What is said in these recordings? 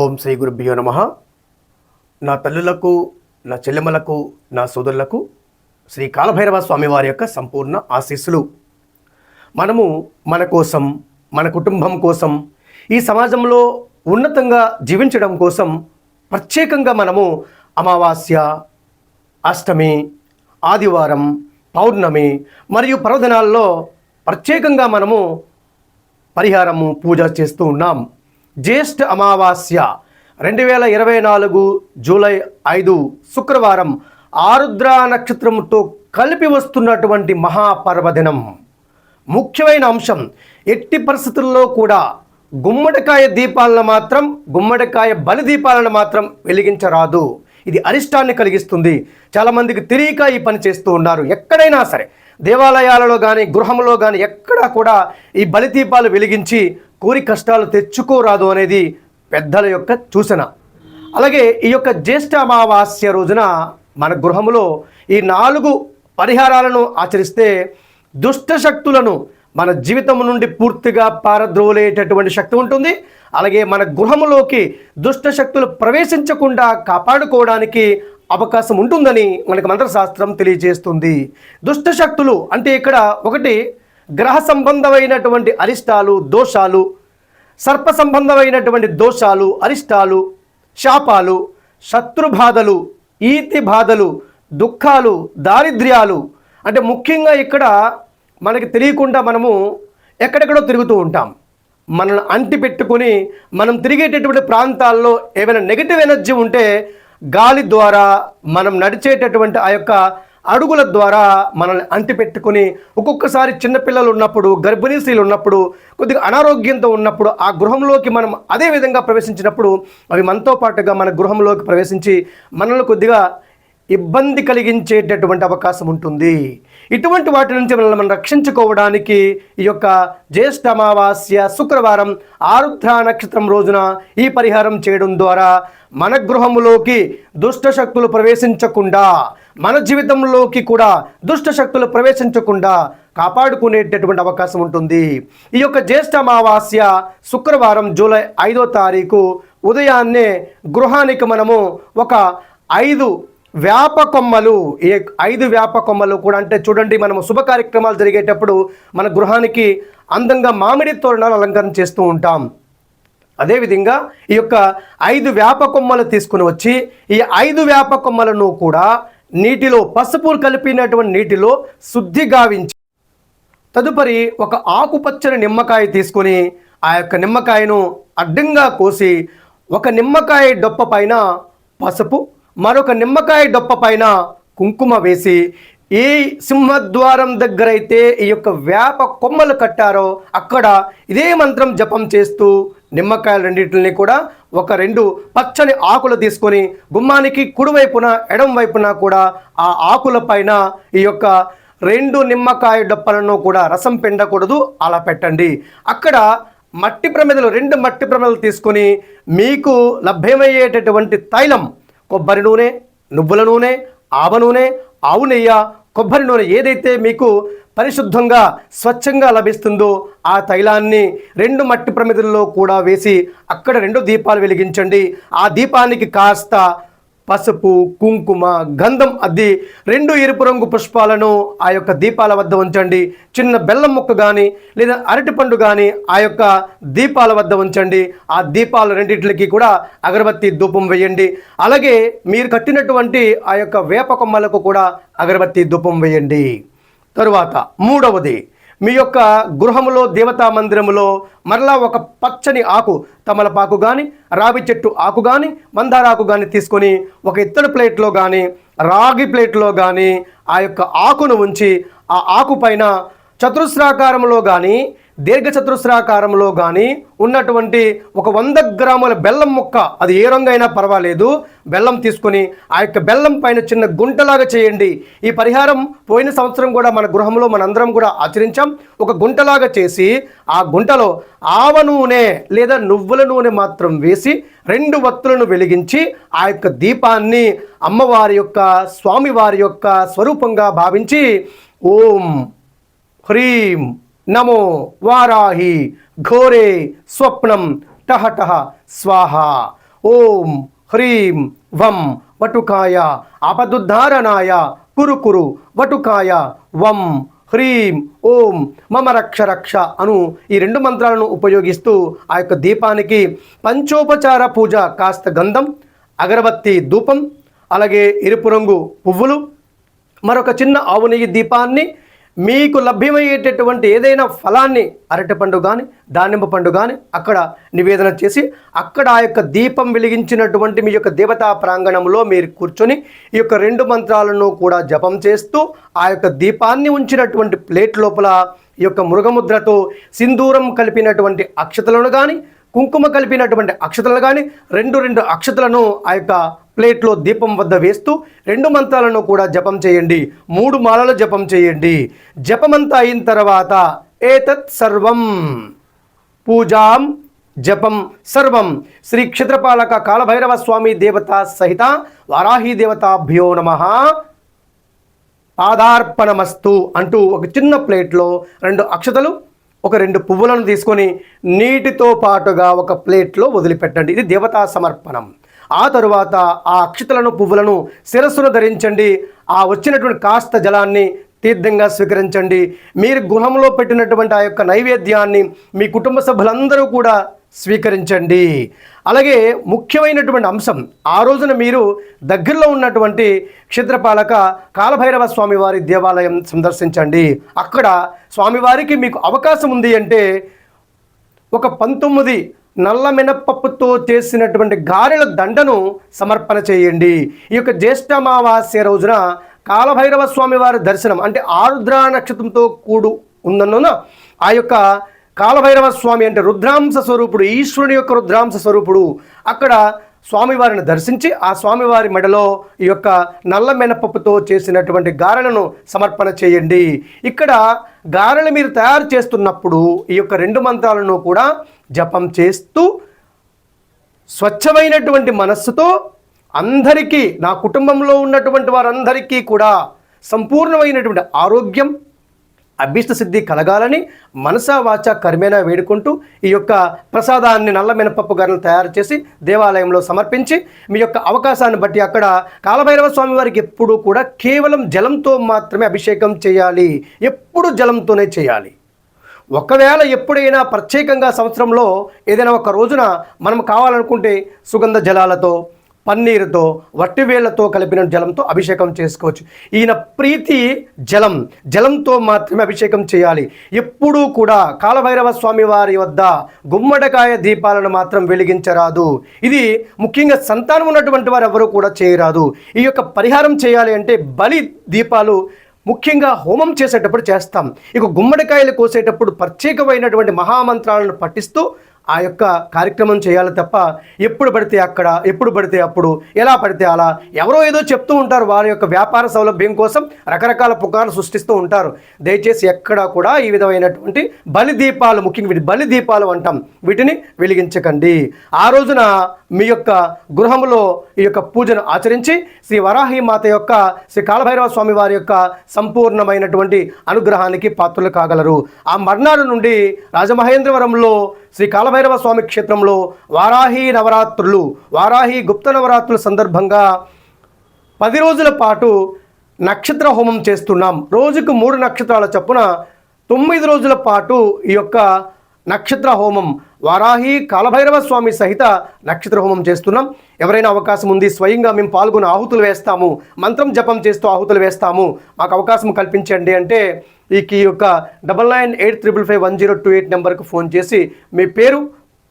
ఓం శ్రీ గురుభ్యో నమ. నా తల్లులకు నా చెల్లెమ్మలకు నా సోదరులకు శ్రీ కాలభైరవ స్వామివారి యొక్క సంపూర్ణ ఆశీస్సులు. మనము మన కోసం మన కుటుంబం కోసం ఈ సమాజంలో ఉన్నతంగా జీవించడం కోసం ప్రత్యేకంగా మనము అమావాస్య అష్టమి ఆదివారం పౌర్ణమి మరియు పర్వదినాల్లో ప్రత్యేకంగా మనము పరిహారము పూజ చేస్తూ ఉన్నాం. జ్యేష్ఠ అమావాస్య రెండు వేల ఇరవై నాలుగు జూలై ఐదు శుక్రవారం ఆరుద్ర నక్షత్రంతో కలిపి వస్తున్నటువంటి మహాపర్వదినం. ముఖ్యమైన అంశం ఎట్టి పరిస్థితుల్లో కూడా గుమ్మడికాయ దీపాలను మాత్రం గుమ్మడికాయ బలి దీపాలను మాత్రం వెలిగించరాదు. ఇది అరిష్టాన్ని కలిగిస్తుంది. చాలామందికి తెలియక ఈ పని చేస్తూ ఉన్నారు. ఎక్కడైనా సరే దేవాలయాలలో కానీ గృహంలో కానీ ఎక్కడా కూడా ఈ బలి దీపాలు వెలిగించి కోరి కష్టాలు తెచ్చుకోరాదు అనేది పెద్దల యొక్క సూచన. అలాగే ఈ యొక్క జ్యేష్ఠ అమావాస్య రోజున మన గృహములో ఈ నాలుగు పరిహారాలను ఆచరిస్తే దుష్ట శక్తులను మన జీవితం నుండి పూర్తిగా పారద్రోలేటటువంటి శక్తి ఉంటుంది. అలాగే మన గృహంలోకి దుష్ట శక్తులు ప్రవేశించకుండా కాపాడుకోవడానికి అవకాశం ఉంటుందని మనకు మంత్రశాస్త్రం తెలియజేస్తుంది. దుష్ట శక్తులు అంటే ఇక్కడ ఒకటి గ్రహ సంబంధమైనటువంటి అరిష్టాలు దోషాలు సర్ప సంబంధమైనటువంటి దోషాలు అరిష్టాలు శాపాలు శత్రుబాధలు ఈతి బాధలు దుఃఖాలు దారిద్ర్యాలు. అంటే ముఖ్యంగా ఇక్కడ మనకి తెలియకుండా మనము ఎక్కడెక్కడో తిరుగుతూ ఉంటాం. మనల్ని అంటి పెట్టుకుని మనం తిరిగేటటువంటి ప్రాంతాల్లో ఏమైనా నెగిటివ్ ఎనర్జీ ఉంటే గాలి ద్వారా మనం నడిచేటటువంటి ఆ యొక్క అడుగుల ద్వారా మనల్ని అంటిపెట్టుకుని ఒక్కొక్కసారి చిన్నపిల్లలు ఉన్నప్పుడు గర్భిణీ స్త్రీలు ఉన్నప్పుడు కొద్దిగా అనారోగ్యంతో ఉన్నప్పుడు ఆ గృహంలోకి మనం అదే విధంగా ప్రవేశించినప్పుడు అవి మనతో పాటుగా మన గృహంలోకి ప్రవేశించి మనల్ని కొద్దిగా ఇబ్బంది కలిగించేటటువంటి అవకాశం ఉంటుంది. ఇటువంటి వాటి నుంచి మనల్ని మనం రక్షించుకోవడానికి ఈ యొక్క జ్యేష్ఠ అమావాస్య శుక్రవారం ఆరుద్ర నక్షత్రం రోజున ఈ పరిహారం చేయడం ద్వారా మన గృహములోకి దుష్ట శక్తులు ప్రవేశించకుండా మన జీవితంలోకి కూడా దుష్ట శక్తులు ప్రవేశించకుండా కాపాడుకునేటటువంటి అవకాశం ఉంటుంది. ఈ యొక్క జ్యేష్ఠ అమావాస్య శుక్రవారం జూలై ఐదో తారీఖు ఉదయాన్నే గృహానికి మనము ఒక ఐదు వేప కొమ్మలు ఐదు వేప కొమ్మలు కూడా అంటే చూడండి మనము శుభ కార్యక్రమాలు జరిగేటప్పుడు మన గృహానికి అందంగా మామిడి తోరణాలు అలంకరణ చేస్తూ ఉంటాం. అదేవిధంగా ఈ యొక్క ఐదు వేప కొమ్మలు తీసుకుని వచ్చి ఈ ఐదు వేప కొమ్మలను కూడా నీటిలో పసుపు కలిపినటువంటి నీటిలో శుద్ధి గావించి తదుపరి ఒక ఆకుపచ్చని నిమ్మకాయ తీసుకొని ఆ యొక్క నిమ్మకాయను అడ్డంగా కోసి ఒక నిమ్మకాయ డొప్ప పైన పసుపు మరొక నిమ్మకాయ డొప్ప పైన కుంకుమ వేసి ఏ సింహద్వారం దగ్గర అయితే ఈ యొక్క వేప కొమ్మలు కట్టారో అక్కడ ఇదే మంత్రం జపం చేస్తూ నిమ్మకాయలు రెండింటిని కూడా ఒక రెండు పచ్చని ఆకులు తీసుకొని గుమ్మానికి కుడివైపున ఎడం వైపున కూడా ఆ ఆకుల పైన ఈ యొక్క రెండు నిమ్మకాయ డొప్పలను కూడా రసం పిండకూడదు. అలా పెట్టండి. అక్కడ మట్టి ప్రమిదలు రెండు మట్టి ప్రమిదలు తీసుకొని మీకు లభ్యమయ్యేటటువంటి తైలం కొబ్బరి నూనె నువ్వుల నూనె ఆవ నూనె ఆవు నెయ్య కొబ్బరి నూనె ఏదైతే మీకు పరిశుద్ధంగా స్వచ్ఛంగా లభిస్తుందో ఆ తైలాన్ని రెండు మట్టి ప్రమిదల్లో కూడా వేసి అక్కడ రెండు దీపాలు వెలిగించండి. ఆ దీపానికి కాస్త పసుపు కుంకుమ గంధం అద్ది రెండు ఎరుపు రంగు పుష్పాలను ఆ యొక్క దీపాల వద్ద ఉంచండి. చిన్న బెల్లం ముక్క కానీ లేదా అరటిపండు కానీ ఆ యొక్క దీపాల వద్ద ఉంచండి. ఆ దీపాల రెండింటికి కూడా అగరబత్తి ధూపం వేయండి. అలాగే మీరు కట్టినటువంటి ఆ యొక్క వేప కొమ్మలకు కూడా అగరబత్తి ధూపం వేయండి. తరువాత మూడవది మీ యొక్క గృహములో దేవతా మందిరములో మరలా ఒక పచ్చని ఆకు తమలపాకు కానీ రావి చెట్టు ఆకు కానీ మందార ఆకు కానీ తీసుకొని ఒక ఇత్తడి ప్లేట్లో కానీ రాగి ప్లేట్లో కానీ ఆ యొక్క ఆకును ఉంచి ఆ ఆకు పైన చతురస్రాకారంలో కానీ దీర్ఘచతురస్రాకారంలో కానీ ఉన్నటువంటి ఒక వంద గ్రాముల బెల్లం ముక్క అది ఏ రంగు అయినా పర్వాలేదు. బెల్లం తీసుకొని ఆ యొక్క బెల్లం పైన చిన్న గుంటలాగా చేయండి. ఈ పరిహారం పోయిన సంవత్సరం కూడా మన గృహంలో మనందరం కూడా ఆచరించాం. ఒక గుంటలాగా చేసి ఆ గుంటలో ఆవ నూనె లేదా నువ్వుల నూనె మాత్రం వేసి రెండు వత్తులను వెలిగించి ఆ యొక్క దీపాన్ని అమ్మవారి యొక్క స్వామివారి యొక్క స్వరూపంగా భావించి ఓం హ్రీం నమో వారాహి ఘోరే స్వప్నం టహ టహ స్వాహ. ఓం హ్రీం వం వటుకాయ అపదుద్ధారణాయ కురు కురు వటుకాయ వం హ్రీం ఓం మమ రక్ష రక్ష అను ఈ రెండు మంత్రాలను ఉపయోగిస్తూ ఆ యొక్క దీపానికి పంచోపచార పూజ కాస్త గంధం అగరబత్తి ధూపం అలాగే ఎరుపు రంగు పువ్వులు మరొక చిన్న ఆవు నెయ్యి దీపాన్ని మీకు లభ్యమయ్యేటటువంటి ఏదైనా ఫలాన్ని అరటిపండు కానీ దానిమ్మ పండు కానీ అక్కడ నివేదన చేసి అక్కడ ఆ యొక్క దీపం వెలిగించినటువంటి మీ యొక్క దేవతా ప్రాంగణంలో మీరు కూర్చొని ఈ యొక్క రెండు మంత్రాలను కూడా జపం చేస్తూ ఆ యొక్క దీపాన్ని ఉంచినటువంటి ప్లేట్ లోపల ఈ యొక్క మృగముద్రతో సింధూరం కలిపినటువంటి అక్షతలను కానీ కుంకుమ కలిపినటువంటి అక్షతలు కానీ రెండు రెండు అక్షతలను ఆ యొక్క ప్లేట్లో దీపం వద్ద వేస్తూ రెండు మంత్రాలను కూడా జపం చేయండి. మూడు మాలలు జపం చేయండి. జపమంతా అయిన తర్వాత ఏతత్ సర్వం. పూజాం జపం సర్వం. శ్రీ క్షేత్రపాలక కాలభైరవ స్వామి దేవత సహిత వారాహి దేవతాభ్యో నమ. పాదార్పణమస్తు అంటూ ఒక చిన్న ప్లేట్లో రెండు అక్షతలు ఒక రెండు పువ్వులను తీసుకొని నీటితో పాటుగా ఒక ప్లేట్లో వదిలిపెట్టండి. ఇది దేవతా సమర్పణం. ఆ తరువాత ఆ అక్షతలను పువ్వులను శిరస్సును ధరించండి. ఆ వచ్చినటువంటి కాస్త జలాన్ని తీర్థంగా స్వీకరించండి. మీరు గృహంలో పెట్టినటువంటి ఆ యొక్క నైవేద్యాన్ని మీ కుటుంబ సభ్యులందరూ కూడా స్వీకరించండి. అలాగే ముఖ్యమైనటువంటి అంశం ఆ రోజున మీరు దగ్గరలో ఉన్నటువంటి క్షేత్రపాలక కాలభైరవ స్వామివారి దేవాలయం సందర్శించండి. అక్కడ స్వామివారికి మీకు అవకాశం ఉంది అంటే ఒక పంతొమ్మిది నల్ల మినప్పప్పుతో చేసినటువంటి గారెల దండను సమర్పణ చేయండి. ఈ యొక్క జ్యేష్ఠమావాస్య రోజున కాలభైరవ స్వామివారి దర్శనం అంటే ఆరుద్ర నక్షత్రంతో కూడు ఉందన్న ఆ యొక్క కాలభైరవ స్వామి అంటే రుద్రాంశ స్వరూపుడు ఈశ్వరుని యొక్క రుద్రాంశ స్వరూపుడు. అక్కడ స్వామివారిని దర్శించి ఆ స్వామివారి మెడలో ఈ యొక్క నల్ల మినపప్పుతో చేసినటువంటి గారెలను సమర్పణ చేయండి. ఇక్కడ గారెలు మీరు తయారు చేస్తున్నప్పుడు ఈ యొక్క రెండు మంత్రాలను కూడా జపం చేస్తూ స్వచ్ఛమైనటువంటి మనస్సుతో అందరికీ నా కుటుంబంలో ఉన్నటువంటి వారందరికీ కూడా సంపూర్ణమైనటువంటి ఆరోగ్యం అభీష్ట సిద్ధి కలగాలని మనసా వాచ కర్మేణ వేడుకుంటూ ఈ యొక్క ప్రసాదాన్ని నల్ల మినపప్పు గారిని తయారు చేసి దేవాలయంలో సమర్పించి మీ యొక్క అవకాశాన్ని బట్టి అక్కడ కాలభైరవ స్వామి వారికి ఎప్పుడూ కూడా కేవలం జలంతో మాత్రమే అభిషేకం చేయాలి. ఎప్పుడు జలంతోనే చేయాలి. ఒకవేళ ఎప్పుడైనా ప్రత్యేకంగా సంవత్సరంలో ఏదైనా ఒక రోజున మనం కావాలనుకుంటే సుగంధ జలాలతో పన్నీరుతో వట్టివేళ్ళతో కలిపిన జలంతో అభిషేకం చేసుకోవచ్చు. ఈయన ప్రీతి జలం జలంతో మాత్రమే అభిషేకం చేయాలి. ఎప్పుడూ కూడా కాలభైరవ స్వామి వారి వద్ద గుమ్మడికాయ దీపాలను మాత్రం వెలిగించరాదు. ఇది ముఖ్యంగా సంతానం ఉన్నటువంటి వారు ఎవరు కూడా చేయరాదు. ఈ యొక్క పరిహారం చేయాలి అంటే బలి దీపాలు ముఖ్యంగా హోమం చేసేటప్పుడు చేస్తాం. ఇక గుమ్మడికాయలు కోసేటప్పుడు ప్రత్యేకమైనటువంటి మహామంత్రాలను పఠిస్తూ ఆ యొక్క కార్యక్రమం చేయాలి తప్ప ఎప్పుడు పడితే అక్కడ ఎప్పుడు పడితే అప్పుడు ఎలా పడితే అలా ఎవరో ఏదో చెప్తూ ఉంటారు వారి యొక్క వ్యాపార సౌలభ్యం కోసం రకరకాల పుకార్లు సృష్టిస్తూ ఉంటారు. దయచేసి ఎక్కడా కూడా ఈ విధమైనటువంటి బలి దీపాలు ముఖ్యంగా వీటి బలి దీపాలు అంటాం. వీటిని వెలిగించకండి. ఆ రోజున మీ యొక్క గృహంలో ఈ యొక్క పూజను ఆచరించి శ్రీ వరాహి మాత యొక్క శ్రీ కాలభైరవ స్వామి వారి యొక్క సంపూర్ణమైనటువంటి అనుగ్రహానికి పాత్రలు కాగలరు. ఆ మర్నాడు నుండి రాజమహేంద్రవరంలో శ్రీ కాలభైరవ స్వామి క్షేత్రంలో వారాహి నవరాత్రులు వారాహి గుప్త నవరాత్రుల సందర్భంగా పది రోజుల పాటు నక్షత్ర హోమం చేస్తున్నాం. రోజుకు మూడు నక్షత్రాల చొప్పున తొమ్మిది రోజుల పాటు ఈ యొక్క నక్షత్ర హోమం వారాహి కాలభైరవ స్వామి సహిత నక్షత్ర హోమం చేస్తున్నాం. ఎవరైనా అవకాశం ఉంది స్వయంగా మేము పాల్గొని ఆహుతులు వేస్తాము. మంత్రం జపం చేస్తూ ఆహుతులు వేస్తాము. మాకు అవకాశం కల్పించండి అంటే ఈ యొక్క double nine eight triple five one zero two eight నెంబర్కు ఫోన్ చేసి మీ పేరు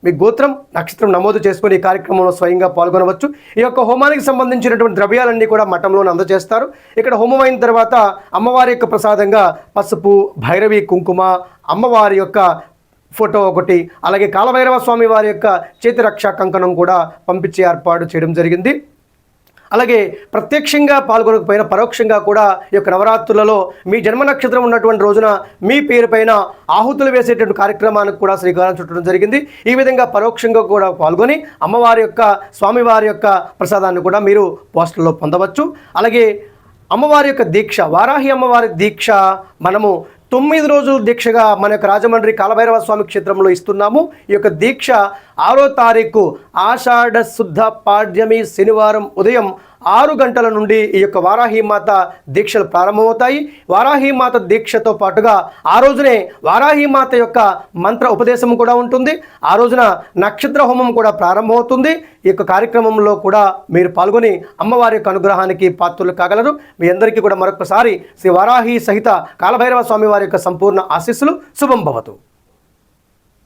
మీ గోత్రం నక్షత్రం నమోదు చేసుకొని ఈ కార్యక్రమంలో స్వయంగా పాల్గొనవచ్చు. ఈ యొక్క హోమానికి సంబంధించినటువంటి ద్రవ్యాలన్నీ కూడా మఠంలో అందజేస్తారు. ఇక్కడ హోమం అయిన తర్వాత అమ్మవారి యొక్క ప్రసాదంగా పసుపు భైరవి కుంకుమ అమ్మవారి యొక్క ఫోటో ఒకటి అలాగే కాలభైరవ స్వామి వారి యొక్క చేతి రక్షా కంకణం కూడా పంపించే ఏర్పాటు చేయడం జరిగింది. అలాగే ప్రత్యక్షంగా పాల్గొనకపోయినా పరోక్షంగా కూడా ఈ యొక్క నవరాత్రులలో మీ జన్మ నక్షత్రం ఉన్నటువంటి రోజున మీ పేరు పైన ఆహుతులు వేసేటువంటి కార్యక్రమానికి కూడా శ్రీకారం చుట్టడం జరిగింది. ఈ విధంగా పరోక్షంగా కూడా పాల్గొని అమ్మవారి యొక్క స్వామివారి యొక్క ప్రసాదాన్ని కూడా మీరు పోస్టర్లో పొందవచ్చు. అలాగే అమ్మవారి యొక్క దీక్ష వారాహి అమ్మవారి దీక్ష మనము తొమ్మిది రోజుల దీక్షగా మన యొక్క రాజమండ్రి కాలభైరవ స్వామి క్షేత్రంలో ఇస్తున్నాము. ఈ యొక్క దీక్ష ఆరో తారీఖు ఆషాఢ శుద్ధ పాడ్యమి శనివారం ఉదయం ఆరు గంటల నుండి ఈ యొక్క వారాహిమాత దీక్షలు ప్రారంభమవుతాయి. వారాహిమాత దీక్షతో పాటుగా ఆ రోజునే వారాహిమాత యొక్క మంత్ర ఉపదేశం కూడా ఉంటుంది. ఆ రోజున నక్షత్ర హోమం కూడా ప్రారంభమవుతుంది. ఈ యొక్క కార్యక్రమంలో కూడా మీరు పాల్గొని అమ్మవారి యొక్క అనుగ్రహానికి పాత్రలు కాగలరు. మీ అందరికీ కూడా మరొకసారి శ్రీ వారాహి సహిత కాలభైరవ స్వామి వారి యొక్క సంపూర్ణ ఆశీస్సులు. శుభం భవతు.